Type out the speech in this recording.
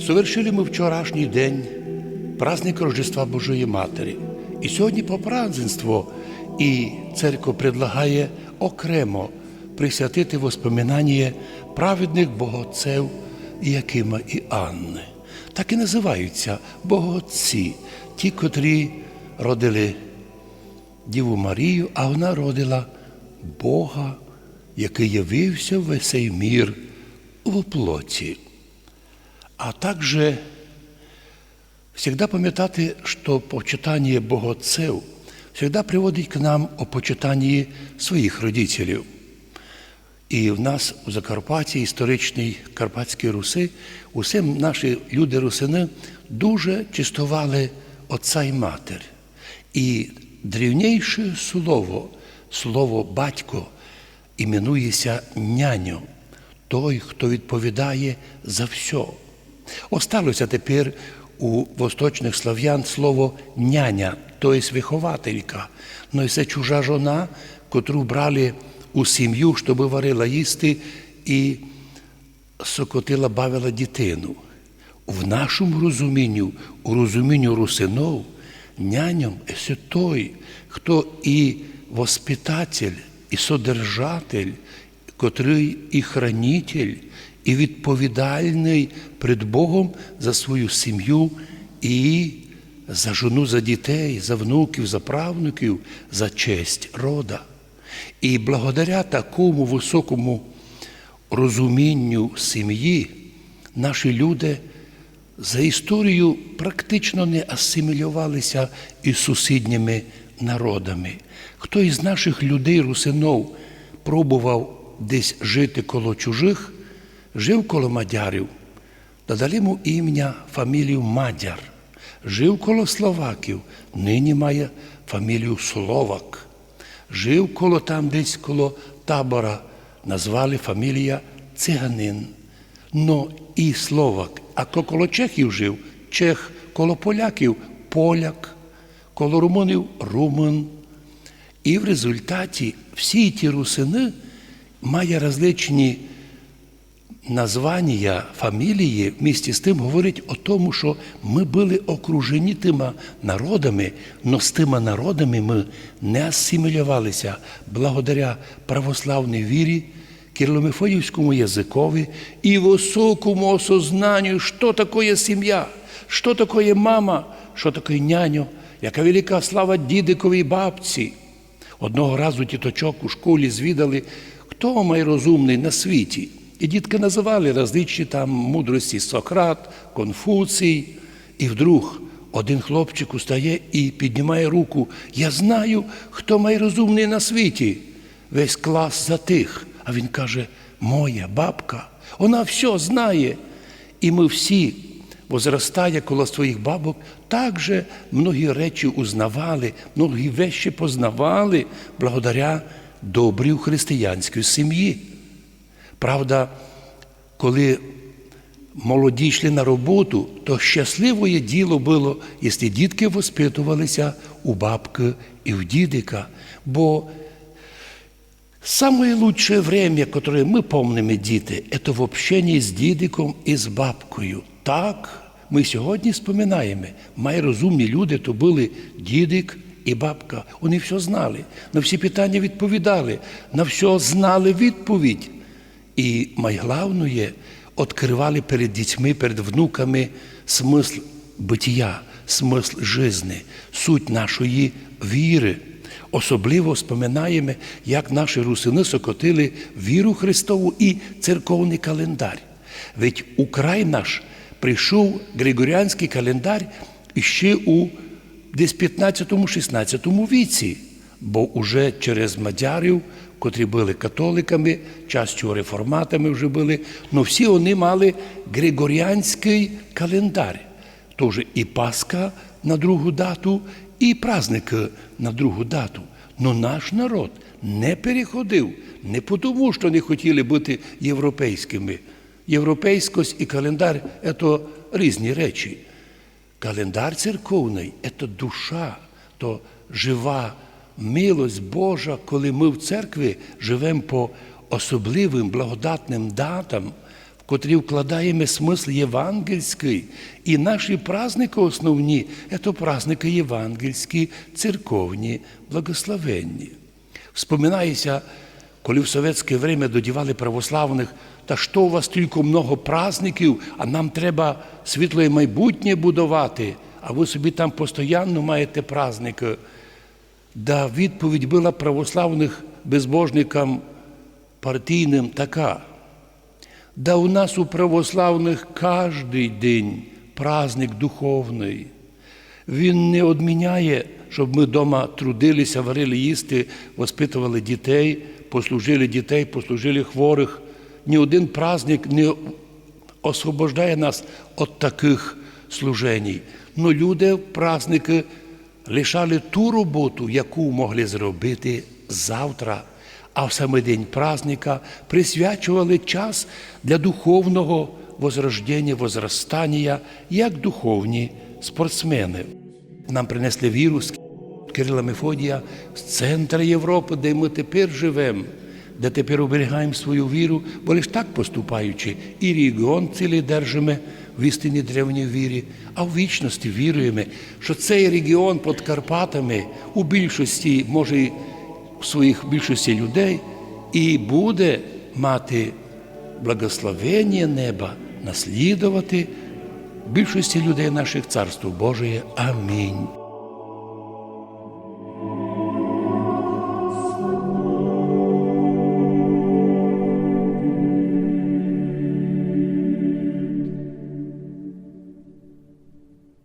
Совершили ми вчорашній день праздник Рождества Божої Матері. І сьогодні по праздненство і церква предлагає окремо присвятити воспоминання праведних богоцев Якима і Анни. Так і називаються богоотці, ті, котрі родили Діву Марію, а вона родила Бога, який явився в весь мір в плоті. А также всегда пам'ятати, що почитання богоцев всегда приводить к нам о почитанні своїх родителів. І в нас у Закарпатті, історичній Карпатській Руси, усе наші люди-русини дуже чистували отця і матір. І древніше слово, слово батько, іменується няню, той, хто відповідає за все. Осталося тепер у восточних слав'ян слово няня, тобто вихователька. Ну і це чужа жона, котру брали у сім'ю, щоб варила їсти і сокотила, бавила дитину. В нашому розумінні, у розумінню русинов, няням це той, хто і воспитатель, і содержатель, котрий і хранитель, і відповідальний перед Богом за свою сім'ю і за жону, за дітей, за внуків, за правнуків, за честь рода. І благодаря такому високому розумінню сім'ї наші люди за історію практично не асимілювалися із сусідніми народами. Хто із наших людей, русинов, пробував десь жити коло чужих, жив коло мадярів, додали йому ім'я, фамілію Мадяр, жив коло словаків, нині має фамілію Словак, жив коло там десь коло табора, назвали фамілія Циганин. Но і Словак, а коло чехів жив. Чех, коло поляків поляк, коло румунів румун. І в результаті всі ті русини має различні названня, фамілії, вместе з тим говорить о тому, що ми були окружені тими народами, але з тими народами ми не асимілювалися благодаря православній вірі, кирило-мефодіївському язикові і високому осознанню, що таке сім'я, що таке мама, що таке няню, яка велика слава дідиковій бабці. Одного разу діточок у школі звідали, хто найрозумний на світі. І дітки називали различні там мудрості Сократ, Конфуцій. І вдруг один хлопчик устає і піднімає руку. Я знаю, хто найрозумний на світі. Весь клас затих. А він каже: Моя бабка, вона все знає. І ми всі, возростая коло своїх бабок, також многі речі узнавали, многі вещі познавали благодаря добрій християнській сім'ї. Правда, коли молоді йшли на роботу, то щасливе діло було, якщо дітки воспитувалися у бабки і в дідика. Бо самое лучшее время, которое мы помним, діти, это в общении з дідиком і з бабкою. Так, ми сьогодні споминаємо, майрозумні люди то були дідик і бабка. Вони все знали, на всі питання відповідали, на все знали відповідь. І найголовніше, відкривали перед дітьми, перед внуками смисл битія, смисл житті, суть нашої віри. Особливо споминаємо, як наші русини сокотили віру Христову і церковний календар. Ведь у край наш прийшов Григоріанський календар іще у десь 15-16 віці, бо уже через мадярів котрі були католиками, частю реформатами вже були, але всі вони мали Григоріанський календар. Тож і Пасха на другу дату, і праздник на другу дату. Но наш народ не переходив, не тому, що не хотіли бути європейськими. Європейськость і календар це різні речі. Календар церковний це душа, то жива милость Божа, коли ми в церкві живемо по особливим благодатним датам, в котрі вкладаємо смисл євангельський. І наші праздники основні це праздники євангельські, церковні, благословенні. Вспоминається, коли в совєтське время додівали православних, та що у вас тільки много праздників, а нам треба світле майбутнє будувати, а ви собі там постійно маєте праздники. Да відповідь була православних безбожникам партійним така. Да у нас у православних кожний день праздник духовний. Він не одміняє, щоб ми вдома трудилися, варили їсти, воспитували дітей, послужили дітей, послужили хворих. Ні один праздник не освобождає нас від таких служень. Ну люди праздники лишали ту роботу, яку могли зробити завтра, а в саме день праздника присвячували час для духовного возрождення, возростання, як духовні спортсмени. Нам принесли віру з Кирила Мефодія з центру Європи, де ми тепер живемо, де тепер оберігаємо свою віру, бо лише так поступаючи, і регіон цілий держимо в істині древній вірі, а в вічності віруємо, що цей регіон під Карпатами у більшості, може, і в своїх більшості людей, і буде мати благословення неба, наслідувати більшості людей наших царство Божої. Амінь.